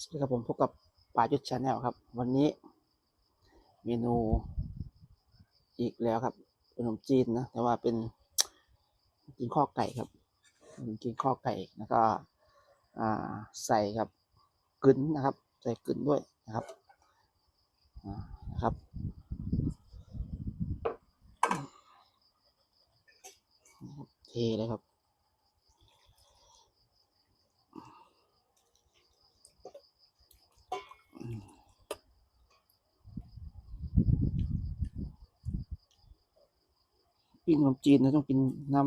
สวัสดีครับผมพบกับป่ายุทธชาแนลครับ วันนี้ เมนูอีกแล้วครับขนมจีนนะ แต่ว่าเป็นกินข้อไก่ครับกินข้อไก่แล้วก็ใส่กับกึ๋นนะครับ ใส่กึ๋นด้วยนะครับนะครับเทเลยครับ กินขนมจีนนะต้องกินน้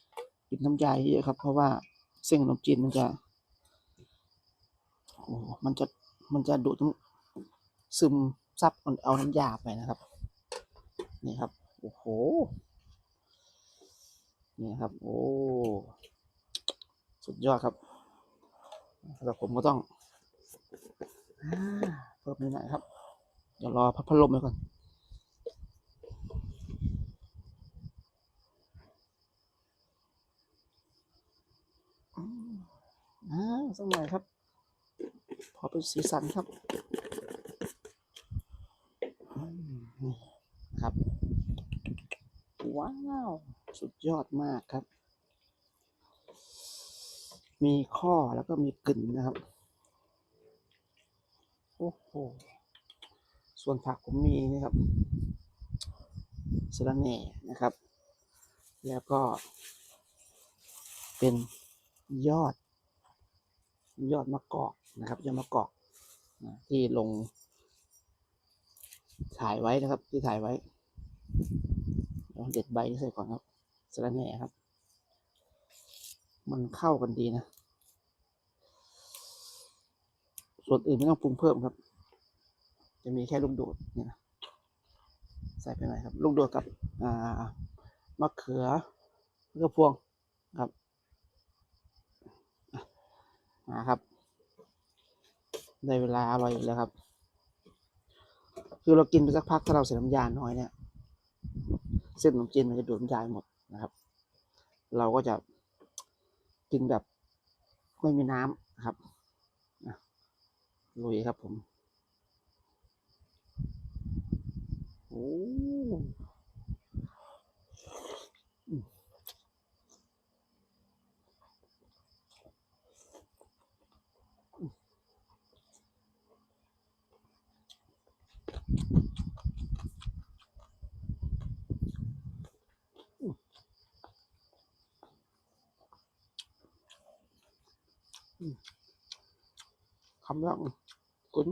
ำกินน้ำยาเยอะครับ เพราะว่าเส้นขนมจีนมันจะโอ้มันจะมันจะดูดซึมซับมันเอาน้ำยาไปนะครับ นี่ครับโอ้โหนี่ครับ โอ้สุดยอดครับแล้วผมก็ต้อง เพิ่มนิดหน่อยครับ เดี๋ยวรอพัดพัดลมไปก่อน อ่าสักหน่อยครับ พอเป็นสีสันครับครับ ว้าว สุดยอดมากครับ มีข้อแล้วก็มีกลิ่นนะครับ อ้โหส่วนผักผมมีนี่ครับสะระแหน่นะครับ แล้วก็ เป็นยอด ยอดมะกอกนะครับยอดมะกอกที่ลง ถ่ายไว้นะครับ ที่ถ่ายไว้เดี๋ยวเด็ดใบนี้ใส่ก่อนครับสะระแหน่ครับ มันเข้ากันดีนะ ส่วนอื่นไม่ต้องปรุงเพิ่มครับ จะมีแค่ลูกโดดเนี่ยนะใส่ไปหน่อยครับ ลูกโดดกับอ่ามะเขือแล้วก็พวงครับมาครับได้เวลาอร่อยอีกแล้วครับ คือเรากินไปสักพักถ้าเราใส่น้ำยาน้อยเนี่ย เส้นขนมจีนมันจะดูดน้ำยาหมดนะครับ เราก็จะกินแบบไม่มีน้ำนะครับ ลุยครับผม โอ้อืม คำแรกกุน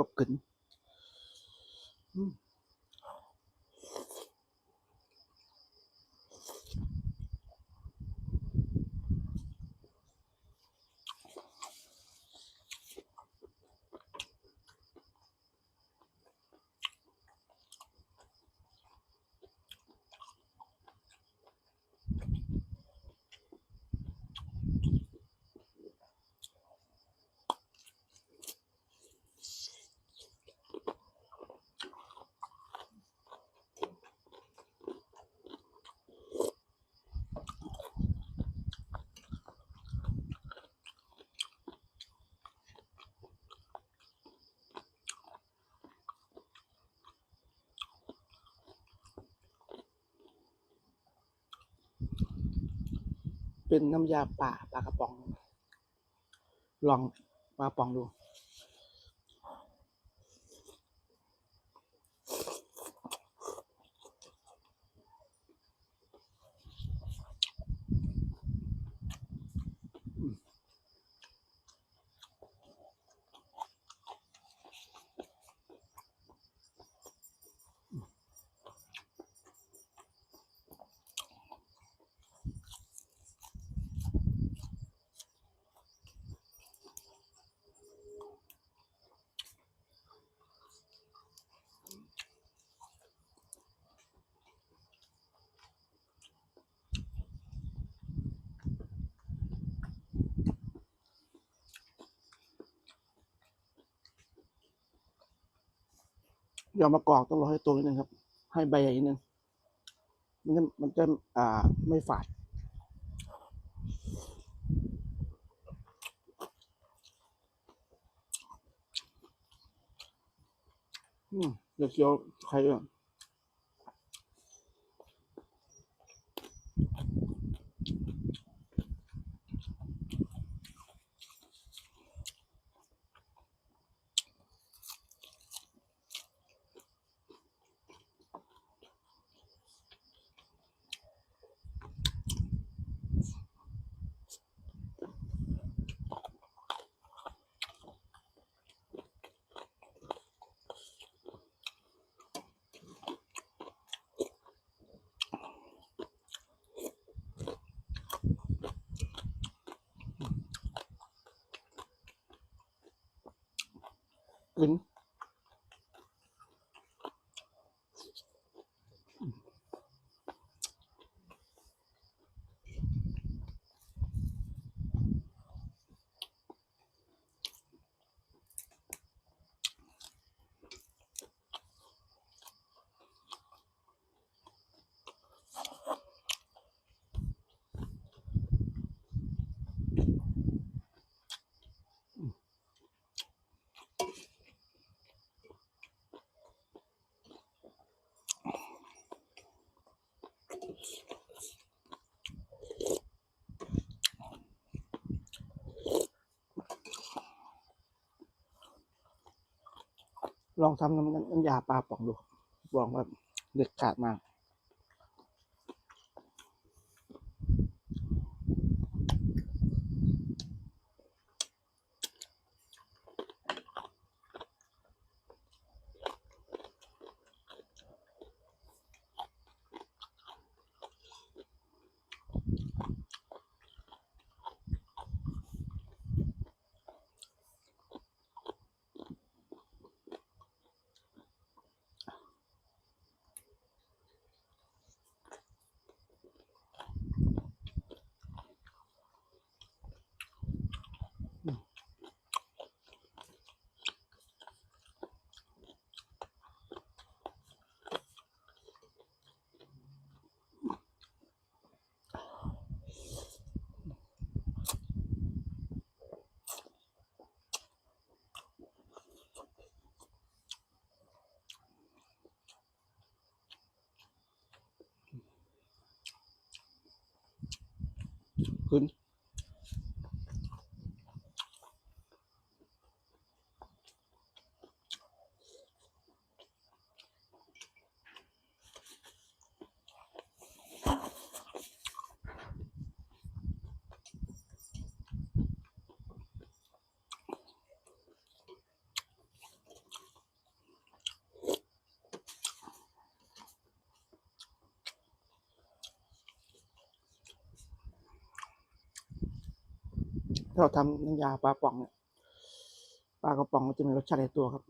อืมเดี๋ยวมากรอกควบกึน เป็นน้ำยาป่าปลากระป๋อง ลองปลากระป๋องดู ยอมมากอกต้องรอให้ตัวนิดนึงครับ ให้ใบใหญ่นิดนึงมันจะมันจะอ่าไม่ฝาดอืมเดี๋ยวเคี้ยวใครอะกึน ลองทำน้ำน้ำยาปลาป่องดูบอกว่าเด็ดขาดมาก ขึ้ เราทำน้ำยาปลาป่องเนี่ยปลากระป๋องมันจะมีรสชาติในตัวครับ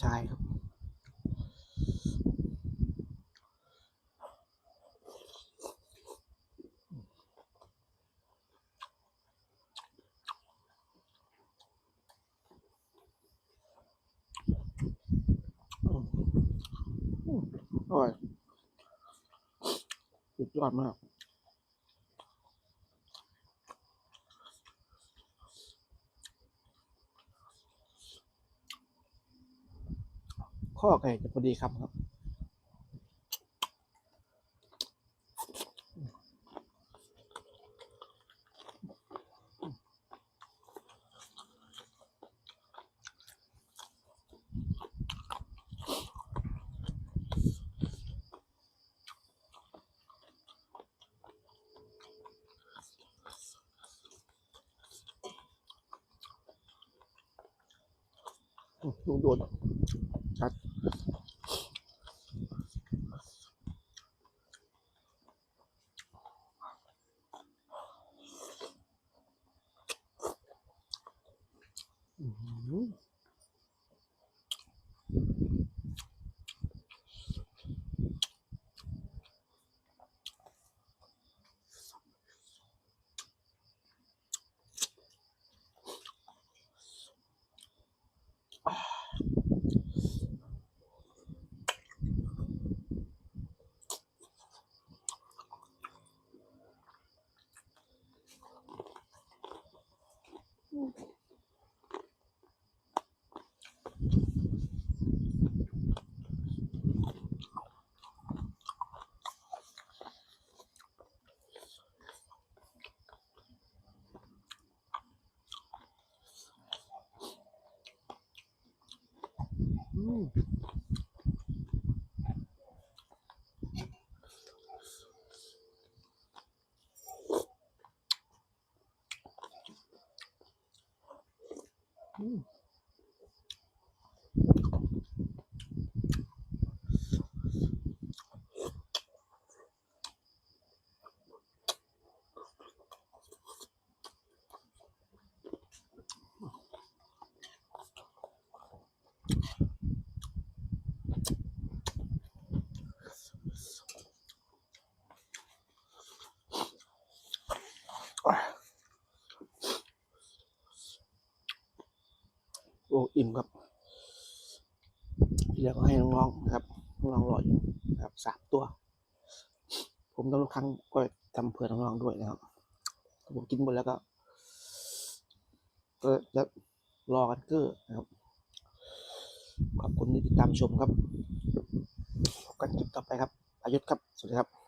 ชายครับอืมอืมอร่อยสุดยอดมาก ข้อไก่จะพอดีคำครับ ลูกโดนชัด อื้อหือ อื โอ้อิ่มครับที่เหลือก็ให้น้องๆนะครับน้องๆรออยู่นะครับสามตัว ผมต้องทุกครั้งก็ทำเผื่อน้องๆด้วยนะครับผมกินหมดแล้วก็ก็จะรอกันเกอร์นะครับ ขอบคุณที่ติดตามชมครับพบกันคลิปต่อไปครับอายุทธครับ สวัสดีครับ